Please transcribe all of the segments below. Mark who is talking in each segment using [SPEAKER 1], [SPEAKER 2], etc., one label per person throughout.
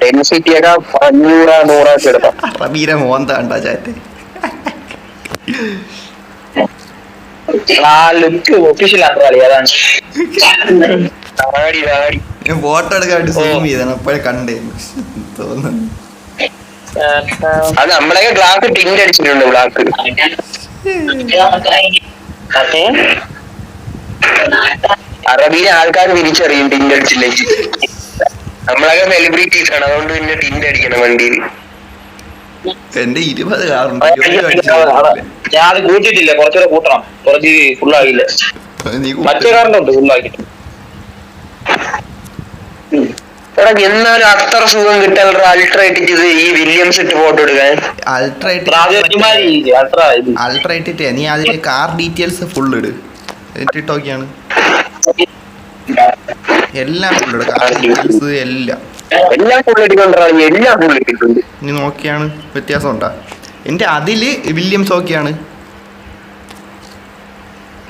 [SPEAKER 1] Density ഒക്കെ അഞ്ഞൂറ് നൂറൊക്കെ എടുക്കാം
[SPEAKER 2] റബീര മോന്താണ്ടാ ചാറ്റ്
[SPEAKER 3] ആ ലുക്ക് ഒഫീഷ്യൽ ആണ് കളി അതാണ്.
[SPEAKER 1] ആടി ആടി
[SPEAKER 2] ഞാൻ ഫോട്ടോ എടുക്കാൻ വേണ്ടി സൂം ചെയ്താണ് അപ്പോഴേ കണ്ടേ. തോന്നുന്നു.
[SPEAKER 1] അത് നമ്മളെ ഗ്ലാസ് അടിച്ചിട്ടുണ്ട് അറബിയിലെ ആൾക്കാർ തിരിച്ചറിയും ടിന്റ് അടിച്ചില്ലെങ്കിൽ നമ്മളൊക്കെ സെലിബ്രിറ്റീസ് ആണ്. അതുകൊണ്ട് പിന്നെ ടിന്റ് അടിക്കണം വണ്ടിയിൽ.
[SPEAKER 2] എന്റെ ഇരുപത് കാറുണ്ട്
[SPEAKER 3] ഞാൻ അത് കൂട്ടിയിട്ടില്ല. കുറച്ചുകൂടെ കൂട്ടണം. കുറച്ച് ഫുള്ളാകില്ല മറ്റേ കാറിന്റെ ഉണ്ട് ഫുള്ളാക്കിട്ട്
[SPEAKER 1] എടാ എന്നാലും അത്ര സുഖം കിട്ടാൻ അൾട്രേറ്റ് ചെയ്ത് ഈ വില്യംസ് ഇട്ട് ഫോട്ടോ എടുക്കാൻ.
[SPEAKER 3] പ്രാദേശികമായി അത്ര ഇത്.
[SPEAKER 2] അൾട്രാ നീ അതിന്റെ കാർ ഡീറ്റെയിൽസ് ഫുൾ ഇട്. എന്നിട്ട് നോക്കിയാണ് എല്ലാം കാർ എല്ലാം.
[SPEAKER 1] എല്ലാം ഫുൾ ഇട്ടിക്കൊണ്ടാണ് എല്ലാം ഫുൾ ഇട്ടിട്ടുണ്ട്
[SPEAKER 2] നീ നോക്കിയാണ് വ്യത്യാസം ഉണ്ടാ എന്റെ അതിൽ വില്യംസ് ഓക്കെയാണ്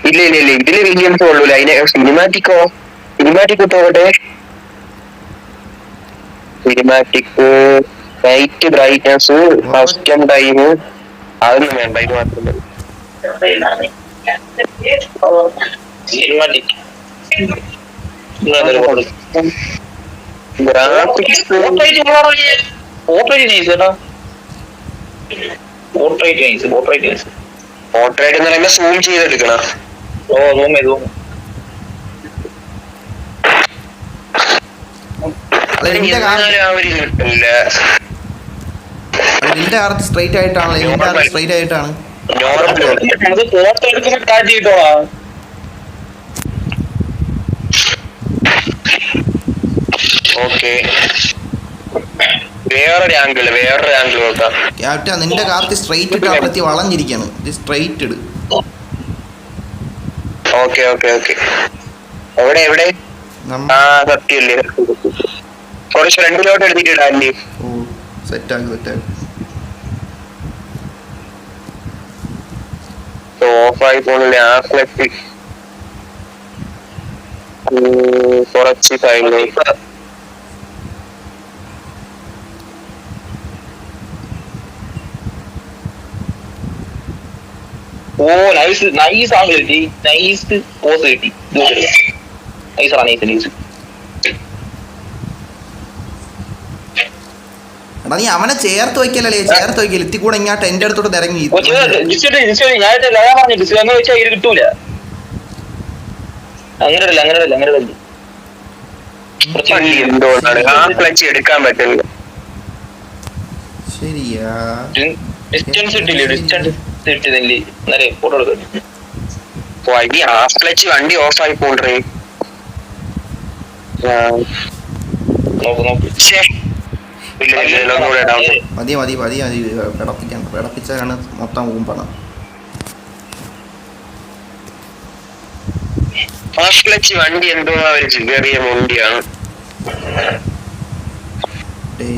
[SPEAKER 1] ഇല്ല ഇല്ല ഇല്ല. ഇതിൽ വില്യംസ് കൊള്ളൂല അതിനെ സിനിമാറ്റിക്കോ cinematic ഇട്ടോട്ടെ cinematic night brightness first time അതൊന്നും വേണ്ട ഇത് മാത്രം മതി
[SPEAKER 3] cinematic
[SPEAKER 1] graphics
[SPEAKER 3] portrait portrait portrait
[SPEAKER 1] എന്ന് സൂം
[SPEAKER 3] ഓ
[SPEAKER 2] നിന്റെ കാർ സ്ട്രൈറ്റ് ആയിട്ടാണല്ലോ കാർ സ്ട്രൈറ്റ് ആയിട്ടാണ്
[SPEAKER 1] നോർമൽ
[SPEAKER 3] അത്
[SPEAKER 1] ഓക്കെ. വേറൊരു ആംഗിൾ വേറൊരു ആംഗിൾ നോക്കാം.
[SPEAKER 2] ക്യാപ്റ്റൻ നിന്റെ കാർത്ത് സ്ട്രൈറ്റ് ഇട്ട് അപ്പുറത്തി വളഞ്ഞിരിക്കാണ്. ഇത് സ്ട്രൈറ്റ് ഇട്.
[SPEAKER 1] Okay okay okay. എവിടെ എവിടെ? ആ സത്യല്ലേ. കുറച്ച് ഫ്രണ്ടിലോട്ട് എടുത്തിട്ട് ഇടാല്ലേ
[SPEAKER 2] ആക്കി സെറ്റ് ആക്കി.
[SPEAKER 1] ഓഫായി പോകുന്നില്ല ആ ക്ലച്ച് കുറച്ച് കഴിഞ്ഞു
[SPEAKER 3] ഓ നൈസ് നൈസ് ആണ് കിട്ടി നൈസ് പോസ് കിട്ടി. നൈസ് ആണ് നൈസ് നൈസ്
[SPEAKER 2] എടാ നീ അവനെ ചേർത്ത് വയ്ക്കലല്ലേ ചേർത്ത് വയ്ക്കൽ ഇത്തി കൂടെ ഇങ്ങോട്ട് എന്റെ അടുത്തോട്ട് ഇറങ്ങി.
[SPEAKER 3] കിട്ടൂല. അങ്ങനെ അങ്ങനെ അങ്ങനെ
[SPEAKER 1] എടുക്കാൻ പറ്റില്ല.
[SPEAKER 2] ശരിയാ.
[SPEAKER 3] ഡിസ്റ്റൻസ് കിട്ടില്ല ഡിസ്റ്റൻസ് കിട്ടിയതില്ലേ നേരെ ഫോട്ടോ എടുക്കാം
[SPEAKER 1] വണ്ടി ഹാഫ് ക്ലച്ച് വണ്ടി ഓഫായി പോണ്ടേ
[SPEAKER 3] നോക്ക്. നോക്ക്
[SPEAKER 2] മതി മതി മതി മതി. പിടപ്പിക്കാൻ പിടപ്പിച്ചാലാണ് മൊത്തം ഊമ്പണം
[SPEAKER 1] ഹാഫ് ക്ലച്ച് വണ്ടി എന്തോ ഒരു ചെറിയ വണ്ടിയാണ്.
[SPEAKER 2] ഡേ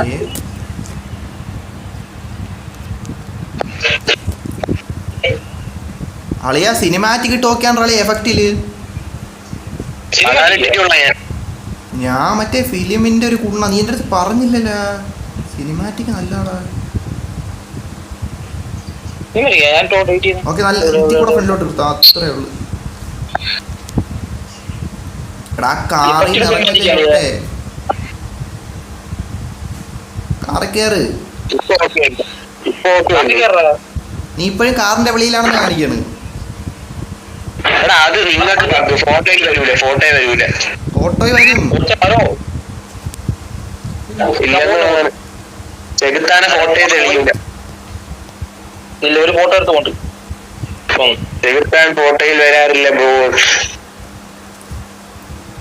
[SPEAKER 2] അളിയ സിനിമാറ്റിക് ടോക്ക് ആണ് അളിയ
[SPEAKER 1] എഫക്റ്റിൽ ഞാൻ
[SPEAKER 2] ഞാൻ മറ്റേ ഫിലിമിന്റെ ഒരു കുണ്ണ നീ എന്റെ അടുത്ത് പറഞ്ഞില്ലല്ലോ. സിനിമാറ്റിക് ഓക്കെ നല്ല കൂടെ ഫ്രണ്ടിലോട്ട് എടുത്താ അത്രേ ഉള്ളു. എടാ കാറിൽ
[SPEAKER 3] വണ്ടി കയറാ
[SPEAKER 2] നീ ഇപ്പോഴും കാറിന്റെ വെളിയിലാണെന്ന് കാണിക്കാണ്.
[SPEAKER 1] എടാ അത് നിങ്ങൾക്ക് ഫോട്ടോയിൽ വരൂല ഫോട്ടോയിൽ വരൂല
[SPEAKER 2] ഫോട്ടോയിൽ വരും.
[SPEAKER 1] ഇല്ലെന്ന് ചെകുത്താനെ ഫോട്ടോയിൽ തെളിയൂല
[SPEAKER 3] ഇല്ല ഒരു ഫോട്ടോ എടുത്തുകൊണ്ട്
[SPEAKER 1] ചെകുത്താൻ ഫോട്ടോയിൽ വരാറില്ല ബ്രോ.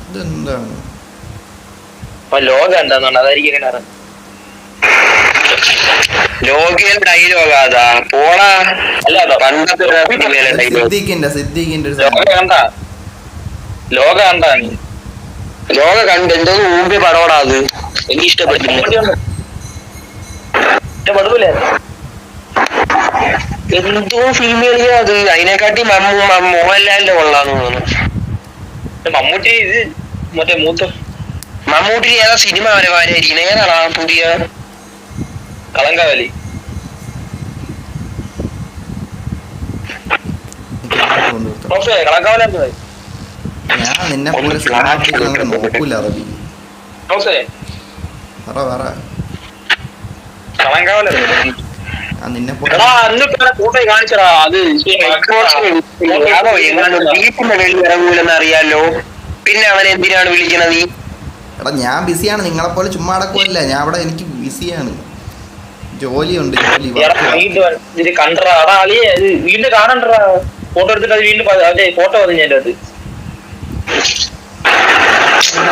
[SPEAKER 2] ഇതെന്താണ്?
[SPEAKER 3] ലോക എന്താന്നുണ്ട് അതായിരിക്കും എങ്ങനെ അറിയാം.
[SPEAKER 1] ലോകിയൽ ഡയലോഗ് അതാ പോടാ.
[SPEAKER 3] അല്ല
[SPEAKER 1] പണ്ടത്തെ
[SPEAKER 2] സിദ്ദീഖിന്റെ സിദ്ദീഖിന്റെ
[SPEAKER 3] ലോക
[SPEAKER 2] സാധനം.
[SPEAKER 3] കണ്ട? ലോക കണ്ട നീ?
[SPEAKER 1] ലോക കണ്ട്. എന്തോ ഊമ്പി പടവടാ അത്. എനിക്ക് ഇഷ്ടപ്പെട്ടില്ല എന്തോ ഫിലിമിൽ അത്. അതിനെക്കാട്ടി മമ്മൂ- മോഹൻലാലിന്റെ കൊള്ളാന്ന് തോന്നുന്നു.
[SPEAKER 3] മമ്മൂട്ടി ഇത്? മറ്റേ മൂത്ത
[SPEAKER 1] മമ്മൂട്ടി ഏതാ സിനിമ വരെ വാരായിരിക്കുന്നത് ഏതാണ് പുതിയ
[SPEAKER 3] കളങ്കാവലി. കളങ്കാവലി
[SPEAKER 2] ഞാൻ നിന്നെ പോലെ നോക്കൂല
[SPEAKER 3] അറബി
[SPEAKER 2] പറ പറ. നിന്നെ
[SPEAKER 3] കാണിച്ചടാ അത്
[SPEAKER 1] ഇറങ്ങൂലെന്ന് അറിയാലോ. പിന്നെ അവൻ എന്തിനാണ് വിളിക്കണത്?
[SPEAKER 2] എടാ ഞാൻ ബിസിയാണ് നിങ്ങളെ പോലെ ചുമ്മാ അടക്കമല്ല ഞാൻ അവിടെ എനിക്ക് ബിസിയാണ് ജോലിയുണ്ട് ജോലി.
[SPEAKER 3] വീണ്ടും ഇത് അളിയെ കാണണ്ടടാ ഫോട്ടോ എടുത്തിട്ട് അത് വീണ്ടും ഫോട്ടോ വന്നു ഞാൻ അത്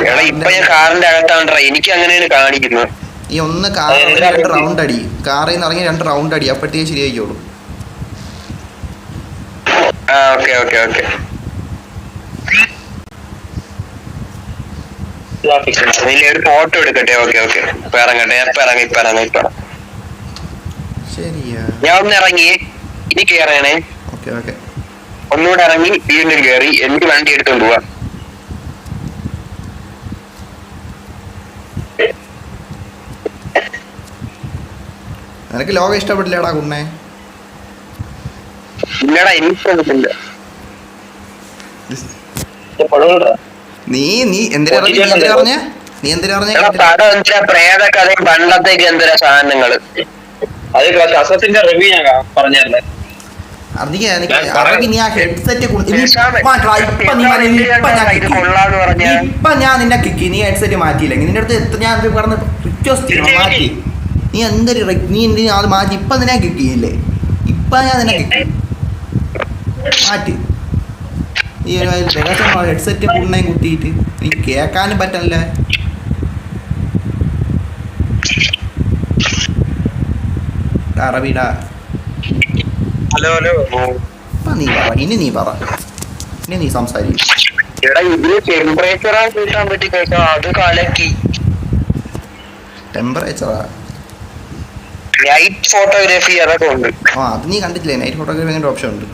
[SPEAKER 1] എടാ ഇപ്പൊ ഞാൻ കാറിന്റെ അകത്താണ്ടാ എനിക്ക് അങ്ങനെയാണ് കാണിക്കുന്നത്.
[SPEAKER 2] ഈ ഒന്ന് കാറിൽ രണ്ട് റൗണ്ട് അടി. കാറിൽ നിന്ന് ഇറങ്ങി രണ്ട് റൗണ്ട് അടി. അപ്പോഴത്തേക്ക് ശരിയായിക്കോളൂ.
[SPEAKER 1] ആ ഓക്കെ ഓക്കെ ഓക്കെ. ഫോട്ടോ എടുക്കട്ടെ? Okay okay. ഇപ്പൊ ഇറങ്ങട്ടെ ഇപ്പൊ ഇറങ്ങി ഇപ്പൊ ഇറങ്ങി ഇപ്പൊ ഞാൻ ഒന്ന് ഇറങ്ങി. ഇനി കേറണേ.
[SPEAKER 2] Okay okay.
[SPEAKER 1] ഒന്നുകൂടെ ഇറങ്ങി വീണ്ടും കേറി. എനിക്ക് വണ്ടി എടുത്തോണ്ട് പോവാ?
[SPEAKER 2] നിനക്ക് ലോകം ഇഷ്ടപ്പെട്ടില്ലടാ കുണ്ണേ?
[SPEAKER 1] ഇല്ലടാ
[SPEAKER 3] പഴമടാ.
[SPEAKER 2] നീ നീ എന്തിനാ പറഞ്ഞ? നീ എന്തിനാ പറഞ്ഞ
[SPEAKER 1] പണ്ടത്തേക്ക് എന്തിനാ സാധനങ്ങൾ?
[SPEAKER 3] അത് കസത്തിന്റെ റിവ്യൂ ഞാൻ.
[SPEAKER 2] അറിഞ്ഞ് നീ ആ ഹെഡ്സെറ്റ് ഇപ്പൊ ഞാൻ നിന്നെ കിക്കി. നീ ഹെഡ്സെറ്റ് മാറ്റിയില്ലെങ്കിൽ നിന്റെ അടുത്ത് എത്ര ഞാൻ പറഞ്ഞ റിക്വസ്റ്റ് മാറ്റി. നീ എന്തൊരു നീ എന്തിനാ അത് മാറ്റി. ഇപ്പൊ നിന്നെ കിക്കിയില്ലേ ഇപ്പൊ ഞാൻ നിന്നെ കിക്കി മാറ്റി. ഈ ഒരു ഹെഡ്സെറ്റ് പുണ്ണയും കുത്തിയിട്ട്. എനിക്ക് കേൾക്കാനും പറ്റണില്ല. അറബിടാ.
[SPEAKER 1] Hello hello.
[SPEAKER 2] നീ പറ. ഇനി നീ പറ. ഇനി നീ സംസാരിക്കും.
[SPEAKER 1] ടെമ്പറേച്ചറാ ലൈറ്റ് ഫോട്ടോഗ്രാഫി അതൊക്കെ ഉണ്ട്.
[SPEAKER 2] ആ അത് നീ കണ്ടിട്ടില്ലേ? നൈറ്റ് ഫോട്ടോഗ്രാഫിന്റെ ഓപ്ഷൻ ഉണ്ട്.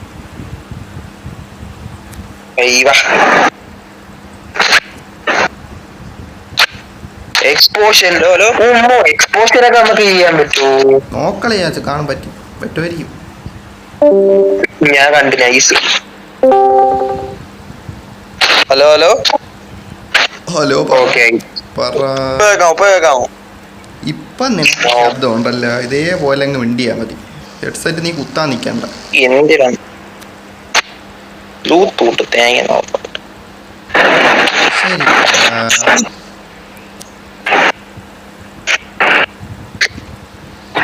[SPEAKER 1] എക്സ്പോഷൻ എക്സ്പോഷനൊക്കെ നമുക്ക് ചെയ്യാൻ പറ്റുമോ
[SPEAKER 2] നോക്കളെ ഞാൻ കാണാൻ പറ്റും. പറ്റുമായിരിക്കും.
[SPEAKER 1] ഞാൻ കണ്ടു nice hello hello
[SPEAKER 2] hello
[SPEAKER 1] okay ഇപ്പൊ
[SPEAKER 2] നിനക്ക് ശബ്ദം ഉണ്ടല്ലോ ഇതേപോലെ അങ്ങ് മിണ്ടിയാ മതി. ഹെഡ്സെറ്റ് നീ കുത്താൻ നിക്കണ്ട
[SPEAKER 1] എന്തിനാണ് തേങ്ങ
[SPEAKER 2] ശരി ആ, അപ്പൊ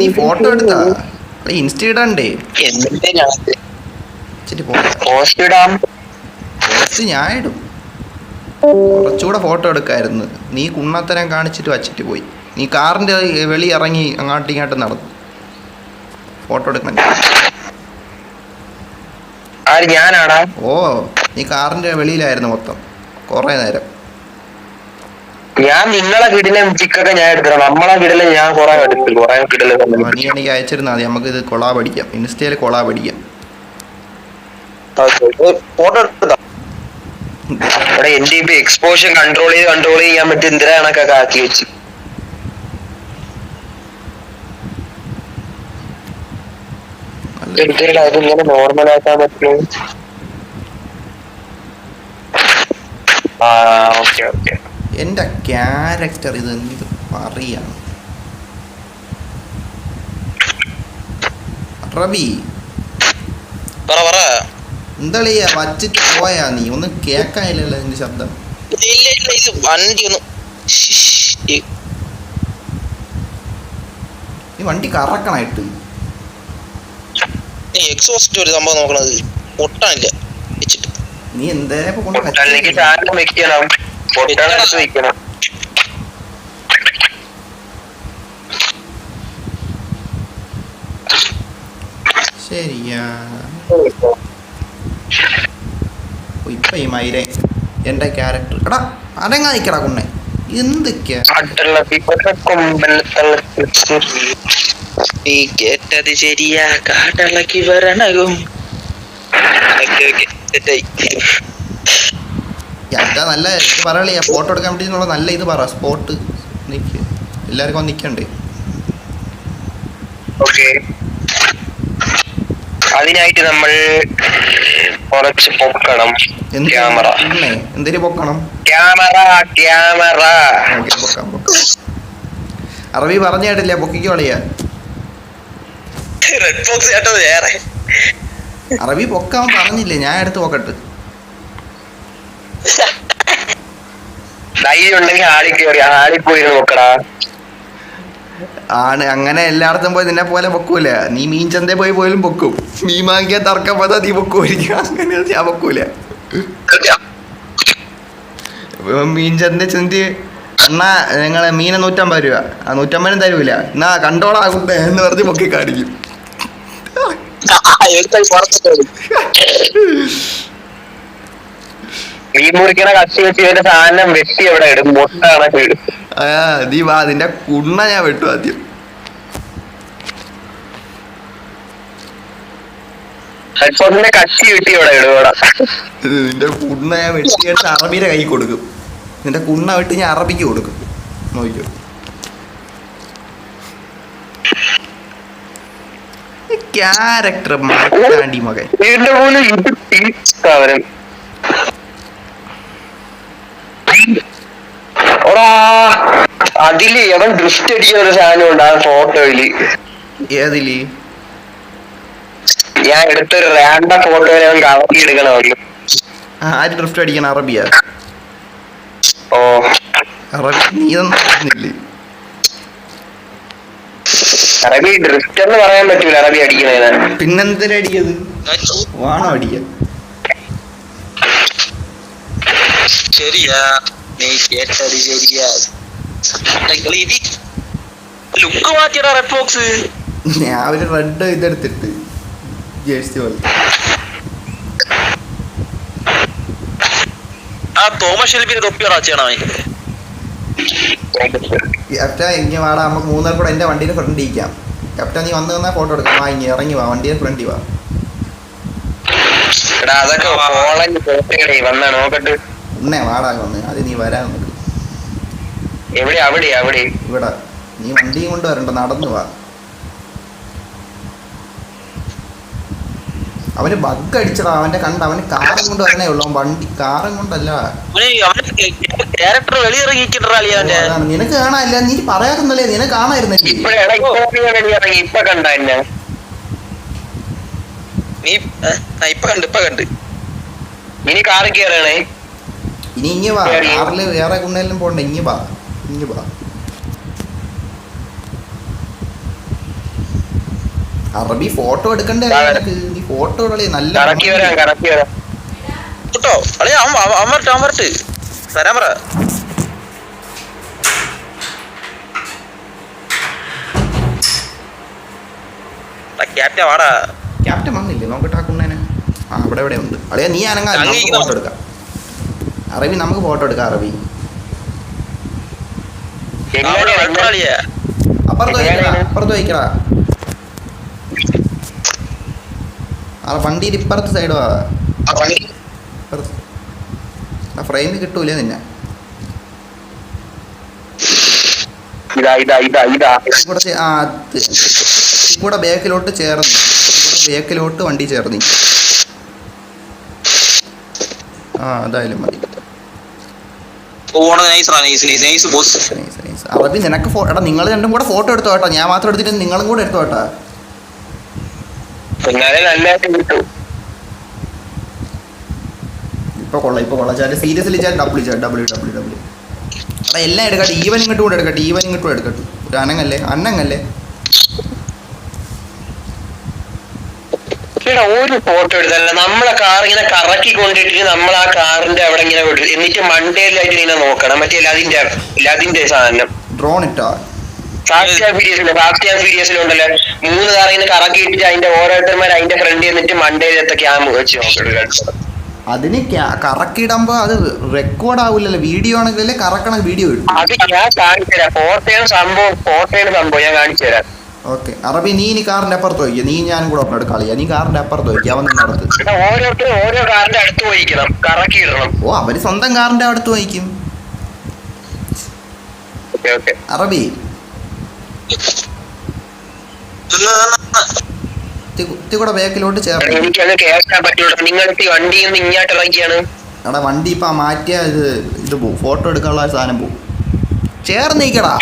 [SPEAKER 2] നീ ഫോട്ടോ എടുത്താ? ഇൻസ്റ്റ ഇടണ്ടേ?
[SPEAKER 1] പോസ്റ്റ് ഇടാം.
[SPEAKER 2] പോസ്റ്റ് ഞാൻ ഇടും. കുറച്ചുകൂടെ ഫോട്ടോ എടുക്കായിരുന്നു. നീ കുണ്ണത്തരം കാണിച്ചിട്ട് വച്ചിട്ട് പോയി. നീ കാറിന്റെ വെളി ഇറങ്ങി അങ്ങോട്ടും ഇങ്ങോട്ടും നടന്നു. ഫോട്ടോ എടുക്കാൻ.
[SPEAKER 1] ആര് ഞാനാടാ
[SPEAKER 2] ഓ നീ കാറിന്റെ വെളിയിലായിരുന്നു മൊത്തം. കുറേ നേരം.
[SPEAKER 1] ഞാൻ നിങ്ങളെ കിടിലെ ചിക്കൊക്കെ ഞാൻ എടുത്തിരുന്നു നമ്മളെ കിടിലെ ഞാൻ കുറെ എടുത്തു കുറെ കിടിലെ
[SPEAKER 2] എനിക്ക് അയച്ചിരുന്നാൽ മതി. നമുക്ക് ഇത് കൊളാ പഠിക്കാം. ഇൻസ്റ്റയിൽ കൊളാ പഠിക്കാം.
[SPEAKER 1] ഫോട്ടോ എടുത്തതാ. ഇവിടെ എന്റെ ഇപ്പൊ എക്സ്പോഷൻ കൺട്രോൾ ചെയ്ത് കൺട്രോൾ ചെയ്യാൻ പറ്റും എന്തിനാ കണക്കൊക്കെ ആക്കി വെച്ച്. നോർമൽ ആക്കാൻ ആ ഓക്കെ ഓക്കെ.
[SPEAKER 2] എന്റെ ക്യാരക്ടർ ഇത് എന്ത് പറയാണ്? റബി
[SPEAKER 4] പറ പറ.
[SPEAKER 2] എന്താളിയാ വച്ചിട്ട് പോയാ നീ? ഒന്ന് കേക്കാനില്ലല്ലോ എന്റെ ശബ്ദം.
[SPEAKER 4] ഇല്ല ഇല്ല ഇത് വണ്ടി ഒന്ന്
[SPEAKER 2] ഈ വണ്ടി കറക്കണായിട്ട്
[SPEAKER 4] എക്സോസ്റ്റ് ഒരു സംഭവം നോക്കണത്. പൊട്ടാനില്ല. വെച്ചിട്ട്.
[SPEAKER 2] നീ എന്തേ ഇപ്പൊ
[SPEAKER 1] പൊട്ടാണെടുത്ത് വെക്കണം
[SPEAKER 2] ശരിയാ. ഓ, ഇപ്പൊ ഈ മൈരെ എന്റെ ക്യാരക്ടർ എടാ അരങ്ങാ നിക്കടാ കുണ്ണെ. എന്തൊക്കെയാ?
[SPEAKER 4] ഈ കേട്ടത് ശരിയാ. കാട്ടിളക്കി വരണകും. Okay okay. സെറ്റായി
[SPEAKER 2] ക്യാപ്റ്റ നല്ല ഇത് പറയലേ ഫോട്ടോ എടുക്കാൻ വേണ്ടിയിട്ടുള്ള നല്ല ഇത് പറ സ്പോട്ട് നിൽക്ക് എല്ലാവർക്കും ഒന്ന് നിൽക്കണ്ടേ
[SPEAKER 1] ഓക്കെ. അതിനായിട്ട് നമ്മൾ കുറച്ച് പൊക്കണം. ക്യാമറ.
[SPEAKER 2] എന്തിനു പൊക്കണം?
[SPEAKER 1] Camera camera.
[SPEAKER 2] പൊക്കാം പൊക്കാം. അറബി പറഞ്ഞു കേട്ടില്ല പൊക്കിക്കോളിയാ
[SPEAKER 4] റെഡ് ബോക്സ് ചേട്ടത് വേറെ.
[SPEAKER 2] അറബി പൊക്കാൻ പറഞ്ഞില്ലേ ഞാൻ എടുത്ത് പൊക്കട്ട്.
[SPEAKER 1] ധൈര്യം ഉണ്ടെങ്കിൽ ഹാളിൽ കയറി ഹാളിൽ പോയി നോക്കടാ.
[SPEAKER 2] ആണ് അങ്ങനെ എല്ലായിടത്തും പോയി നിന്നെ പോലെ പൊക്കൂല. നീ മീൻ ചന്തയിൽ പോയി പോലും പൊക്കും. മീൻ വാങ്ങിയ തർക്കം പോയതാ നീ പൊക്കുമായിരിക്കും. അങ്ങനെ ഞാൻ പൊക്കൂല. മീൻ ചന്ത ചന്തി എന്നാ നിങ്ങളെ മീനെ നൂറ്റമ്പത് രൂപ. ആ നൂറ്റമ്പതിനും തരൂല. എന്നാ കണ്ടോളാ കുട്ടേ എന്ന് പറഞ്ഞ് പൊക്കി കാണിക്കും
[SPEAKER 1] മീൻ മുറിക്കണ കച്ചി വെച്ച് ഇവന്റെ സാധനം വെട്ടി എവിടെ ഇടും. മുട്ടാണ്
[SPEAKER 2] ആ നീ വാ നിന്റെ കുണ്ണ ഞാൻ വെട്ടു ആദ്യം.
[SPEAKER 1] ഹെഡ്ഫോണിന്റെ കത്തി വെട്ടി അവിടെ ഇടും ഇവിടെ.
[SPEAKER 2] നിന്റെ കുണ്ണ ഞാൻ വെട്ടിയെടുത്ത് അറബിയുടെ കൈ കൊടുക്കും. നിന്റെ കുണ്ണ വെട്ടി ഞാൻ അറബിക്ക് കൊടുക്കും. നോക്കിയോ ക്യാരക്ടർ മാറ്റാണ്ടി മകൻ.
[SPEAKER 1] ഇത് അതിൽ അവൻ ഡ്രിഫ്റ്റ് അടിച്ച ഒരു സാധനം ഉണ്ട് ആ ഫോട്ടോയിൽ
[SPEAKER 2] ഏതിൽ?
[SPEAKER 1] ഞാൻ എടുത്തൊരു റാൻഡ ഫോട്ടോയിൽ അവൻ കളക്കി എടുക്കണമല്ലോ
[SPEAKER 2] ആര് ഡ്രിഫ്റ്റ് അടിക്കണം? അറബിയ?
[SPEAKER 1] ഓ.
[SPEAKER 2] അറബി നീ തന്നില്ലേ
[SPEAKER 1] അറബി ഡ്രിഫ്റ്റ് എന്ന് പറയാൻ പറ്റൂല അറബി അടിക്കണേന്
[SPEAKER 2] പിന്നെന്തിനാ അടിക്കത് വാണോ അടിയ
[SPEAKER 4] ശരിയാ. കേട്ടത് ശരിയാ ലുക്ക് മാറ്റിയടാ റെഡ് ബോക്സ്
[SPEAKER 2] ഞാൻ ഒരു റെഡ് ഇതെടുത്തിട്ട് ജേഴ്സി പോലെ.
[SPEAKER 4] ആ തോമസ് ഷെൽബിന് തൊപ്പിയോടാ ചെയ്യണമേ
[SPEAKER 2] ക്യാപ്റ്റ ഇങ്ങനെ വാടാ നമുക്ക് മൂന്നാർ കൂടെ എന്റെ വണ്ടിയുടെ ഫ്രണ്ട് ഇരിക്കാം. ക്യാപ്റ്റ നീ വന്ന് വന്നാൽ ഫോട്ടോ എടുക്കാം. വാ ഇങ്ങനെ ഇറങ്ങി വാ വണ്ടിയുടെ ഫ്രണ്ടി വാ.
[SPEAKER 1] അതൊക്കെ വന്നാ നോക്കട്ട്.
[SPEAKER 2] ഉണ്ണേ വാടാ വന്ന് അത് നീ വരാൻ
[SPEAKER 1] എവിടെ? അവിടെ അവിടെ.
[SPEAKER 2] ഇവിടെ. നീ വണ്ടിയും കൊണ്ട് വരണ്ട നടന്നു വാ. അവന് ബഗ് അടിച്ചടാ അവന്റെ കണ്ട അവന് കാറും കൊണ്ട് വരണേ ഉള്ളൂ. വണ്ടി കാറും കൊണ്ടല്ല. നിനക്ക് കാണാനില്ല. നീ പറയാറുന്നല്ലേ നിനക്ക് കാണായിരുന്നല്ലേ
[SPEAKER 4] നീ ഇപ്പൊ കണ്ട് ഇപ്പൊ കണ്ട്.
[SPEAKER 1] ഇനി കാറ് കയറണേ
[SPEAKER 2] ഇനി ഇങ്ങി വാ. കാറിൽ വേറെ കുണ്ണേലും പോണ്ട ഇങ്ങി വാ. ഇങ്ങി വാ. അറബി ഫോട്ടോ എടുക്കണ്ടേ? നിനക്ക്? നീ ഫോട്ടോ കളി നല്ല
[SPEAKER 1] കറക്കി വരാം കറക്കി വരാം.
[SPEAKER 4] കേട്ടോ അളിയ അമർട്ട് അമർട്ട് തരാൻ പറ. ക്യാപ്റ്റൻ വാടാ.
[SPEAKER 2] ക്യാപ്റ്റൻ വന്നില്ലേ? നോക്കട്ടെ ആ കുണ്ണേനെ. ആ അവിടെ ഇവിടെ ഉണ്ട്. അളിയാ നീ അനങ്ങാ. ഫോട്ടോ എടുക്കാം. അറബി നമുക്ക് ഫോട്ടോ എടുക്കാം അറബി. അപ്പുറത്ത് വയ്ക്കടാ? അപ്പുറത്ത് വയ്ക്കടാ. ആ വണ്ടിയിൽ ഇപ്പുറത്ത് സൈഡ് വാ. ആ ഫ്രെയിമിൽ കിട്ടൂലേ നിന്നെ. കൂടെ ആ അത് കൂടെ ബേക്കിലോട്ട് ചേർന്ന്. ബേക്കിലോട്ട് വണ്ടി ചേർന്നി. ആ അതായാലും മതി. അറബി നിനക്ക് ഫോട്ടോ എടാ നിങ്ങൾ രണ്ടും കൂടെ ഫോട്ടോ എടുത്തോ കേട്ടോ. ഞാൻ മാത്രം എടുത്തിട്ട് നിങ്ങളും കൂടെ എടുത്തോ കേട്ടോ. ഇപ്പൊ കൊള്ളാം ഇപ്പൊ കൊള്ളാം. ചാൽ സീരിയസ്ലി ചാൽ ഡബ്ല്യു ചാൽ ഡബ്ല്യു ഡബ്ല്യു ഡബ്ല്യു എടാ എല്ലാം എടുക്കട്ടെ ഈവൻ ഇങ്ങോട്ടും കൂടെ എടുക്കട്ടെ ഈവൻ ഇങ്ങോട്ടും എടുക്കട്ടെ ഒരു അനങ്ങല്ലേ അന്നങ്ങല്ലേ
[SPEAKER 1] എടാ ഒരു ഫോട്ടോ എടുത്തല്ല നമ്മളെ കാർ ഇങ്ങനെ കറക്കി കൊണ്ടിട്ട് നമ്മൾ ആ കാറിന്റെ അവിടെ ഇങ്ങനെ വിടും. എന്നിട്ട് ലൈറ്റ് ഇങ്ങനെ നോക്കണം. മറ്റേ അതിന്റെ അതിന്റെ സാധനം.
[SPEAKER 2] ഡ്രോൺ ഇട്ടാ?
[SPEAKER 1] ഫാസ്റ്റ് ആൻഡ് ഫീരിയസിലെ ഫാസ്റ്റ് ആൻഡ് ഫീരിയസിലുണ്ടല്ലോ മൂന്ന് കാർ ഇങ്ങനെ കറക്കി ഇട്ടിട്ട് അതിന്റെ ഓരോരുത്തന്മാർ അതിന്റെ ഫ്രണ്ടിൽ നിന്നിട്ട് മണ്ടേലത്തെ ക്യാമ്പ് വെച്ച് നോക്കണം
[SPEAKER 2] അതിന് കറക്കിടുമ്പോ അത് റെക്കോർഡ് ആവില്ലല്ലോ വീഡിയോ ആണെങ്കിൽ കറക്കണ വീഡിയോ ഇടും.
[SPEAKER 1] അത് ഞാൻ കാണിച്ചു തരാം ഫോട്ടോയാണ് സംഭവം ഫോട്ടോയാണ് സംഭവം ഞാൻ കാണിച്ചു തരാം
[SPEAKER 2] ഓക്കെ. അറബി നീ ഇനി കാറിന്റെ അപ്പുറത്ത് വയ്ക്കുക നീ ഞാനും കൂടെ ഒപ്പം കളിയാ നീ കാറിന്റെ അപ്പുറത്ത് വയ്ക്കുക അവൻ
[SPEAKER 1] ഓരോരുത്തരും ഓരോ കാറിന്റെ അടുത്ത് കറക്കി ഇടണം.
[SPEAKER 2] ഓ അവർ സ്വന്തം കാറിന്റെ അടുത്ത് വഹിക്കും അറബി. കൂടെ ബാക്കിലോട്ട് ചേർന്ന്
[SPEAKER 1] എനിക്കത് കേൾക്കാൻ വണ്ടിയിൽ നിന്ന് ഇങ്ങോട്ട് ഇറങ്ങിയാണ്.
[SPEAKER 2] എടാ വണ്ടി ഇപ്പൊ മാറ്റിയ ഇത് ഇത് പോവും. ഫോട്ടോ എടുക്കാനുള്ള സാധനം പോവും. ചേർന്ന് നിൽക്കടാ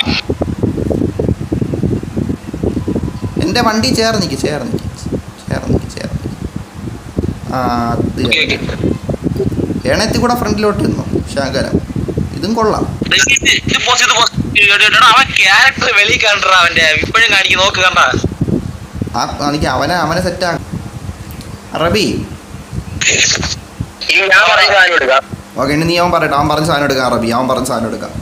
[SPEAKER 2] എന്റെ വണ്ടി ചേർന്ന് നിൽക്ക് ചേർന്ന് നിൽക്ക് ചേർന്ന് നിൽക്ക് ചേർന്ന് ആ അത് എണത്തി കൂടെ ഫ്രണ്ടിലോട്ട് നിന്നു ശകലം ഇതും കൊള്ളാം. എനിക്ക് അവനെ അവനെ സെറ്റ്
[SPEAKER 1] സാധനം എടുക്കാം.
[SPEAKER 2] ഓക്കെ ഇനി നീ അവൻ പറയട്ടെ. അവൻ പറഞ്ഞ സാധനം എടുക്കാം അറബി. അവൻ പറഞ്ഞ സാധനം എടുക്കാം.